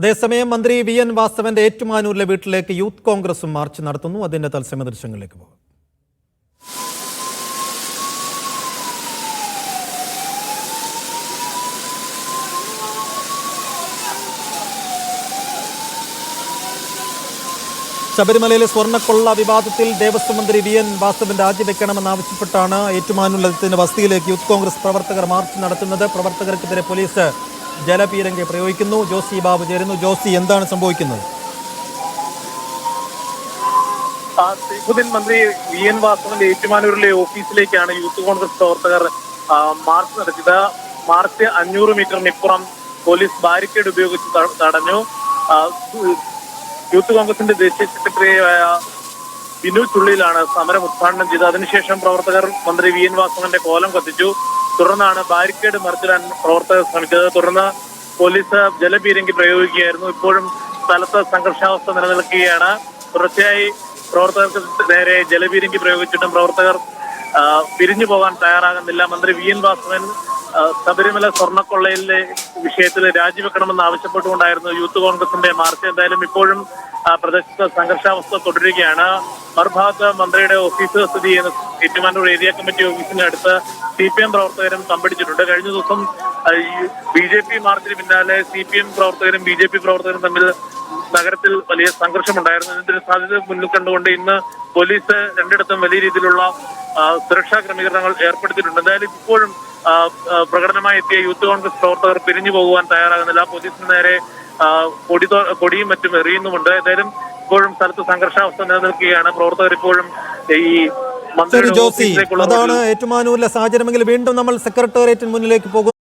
അതേസമയം മന്ത്രി V N വാസവന്റെ ഏറ്റുമാനൂരിലെ വീട്ടിലേക്ക് യൂത്ത് കോൺഗ്രസും മാർച്ച് നടത്തുന്നു. അതിന്റെ തത്സമയ ദൃശ്യങ്ങളിലേക്ക് പോകും. ശബരിമലയിലെ സ്വർണക്കൊള്ള വിവാദത്തിൽ ദേവസ്വം മന്ത്രി വി എൻ വാസവൻ രാജിവെക്കണമെന്നാവശ്യപ്പെട്ടാണ് ഏറ്റുമാനുള്ളതിന്റെ വസതിയിലേക്ക് യൂത്ത് കോൺഗ്രസ് പ്രവർത്തകർ മാർച്ച് നടത്തുന്നത്. പ്രവർത്തകർക്കെതിരെ പോലീസ് ജലപീരങ്കി പ്രയോഗിക്കുന്നു. ജോസി ബാബു ചേരുന്നു. ജോസി എന്താണ് സംഭവിക്കുന്നത്? ആ, ശ്രീപുതിൻ മന്ത്രി വി എൻ വാസവന്റെ ഏറ്റുമാനൂരിലെ ഓഫീസിലേക്കാണ് യൂത്ത് കോൺഗ്രസ് പ്രവർത്തകർ മാർച്ച് നടത്തിയത്. മാർച്ച് അഞ്ഞൂറ് മീറ്ററിനിപ്പുറം പോലീസ് ബാരിക്കേഡ് ഉപയോഗിച്ച് തടഞ്ഞു. യൂത്ത് കോൺഗ്രസിന്റെ ദേശീയ സെക്രട്ടറിയായ ബിനു ചുള്ളിയിലാണ് സമരം ഉദ്ഘാടനം ചെയ്തത്. അതിനുശേഷം പ്രവർത്തകർ മന്ത്രി വി എൻ വാസവന്റെ കോലം കത്തിച്ചു. തുടർന്നാണ് ബാരിക്കേഡ് മറിച്ചിടാൻ പ്രവർത്തകർ ശ്രമിച്ചത്. തുടർന്ന് പോലീസ് ജലപീരങ്കി പ്രയോഗിക്കുകയായിരുന്നു. ഇപ്പോഴും സ്ഥലത്ത് സംഘർഷാവസ്ഥ നിലനിൽക്കുകയാണ്. തുടർച്ചയായി പ്രവർത്തകർക്ക് നേരെ ജലപീരങ്കി പ്രയോഗിച്ചിട്ടും പ്രവർത്തകർ പിരിഞ്ഞു പോകാൻ തയ്യാറാകുന്നില്ല. മന്ത്രി വി എൻ വാസവൻ ശബരിമല സ്വർണക്കൊള്ളയിലെ വിഷയത്തിൽ രാജിവെക്കണമെന്ന് ആവശ്യപ്പെട്ടുകൊണ്ടായിരുന്നു യൂത്ത് കോൺഗ്രസിന്റെ മാർച്ച് എന്തായാലും ഇപ്പോഴും പ്രദേശത്ത് സംഘർഷാവസ്ഥ തുടരുകയാണ്. മറുഭാഗത്ത് മന്ത്രിയുടെ ഓഫീസ് സ്ഥിതി ചെയ്യുന്ന ഏറ്റുമാനൂർ ഏരിയ കമ്മിറ്റി ഓഫീസിന് അടുത്ത് സി പി എം പ്രവർത്തകരും തമ്പടിച്ചിട്ടുണ്ട്. കഴിഞ്ഞ ദിവസം ബി ജെ പി മാർച്ചിന് പിന്നാലെ സി പി എം പ്രവർത്തകരും ബി ജെ പി പ്രവർത്തകരും തമ്മിൽ നഗരത്തിൽ വലിയ സംഘർഷമുണ്ടായിരുന്നു. ഇതിന്റെ സാധ്യത മുന്നിൽ കണ്ടുകൊണ്ട് ഇന്ന് പോലീസ് രണ്ടിടത്തും വലിയ രീതിയിലുള്ള സുരക്ഷാ ക്രമീകരണങ്ങൾ ഏർപ്പെടുത്തിയിട്ടുണ്ട്. എന്തായാലും ഇപ്പോഴും പ്രകടനമായി എത്തിയ യൂത്ത് കോൺഗ്രസ് പ്രവർത്തകർ പിരിഞ്ഞു പോകുവാൻ തയ്യാറാകുന്നില്ല. പോലീസിന് നേരെ കൊടി കൊടിയും മറ്റും എറിയുന്നുമുണ്ട്. ഏതായാലും ഇപ്പോഴും സ്ഥലത്ത് സംഘർഷാവസ്ഥ നിലനിൽക്കുകയാണ്. പ്രവർത്തകർ ഇപ്പോഴും ഈ മന്ത്രി ജോസി അതാണ് ഏറ്റുമാനൂരിലെ സാഹചര്യമെങ്കിൽ വീണ്ടും നമ്മൾ സെക്രട്ടേറിയറ്റിന് മുന്നിലേക്ക് പോകും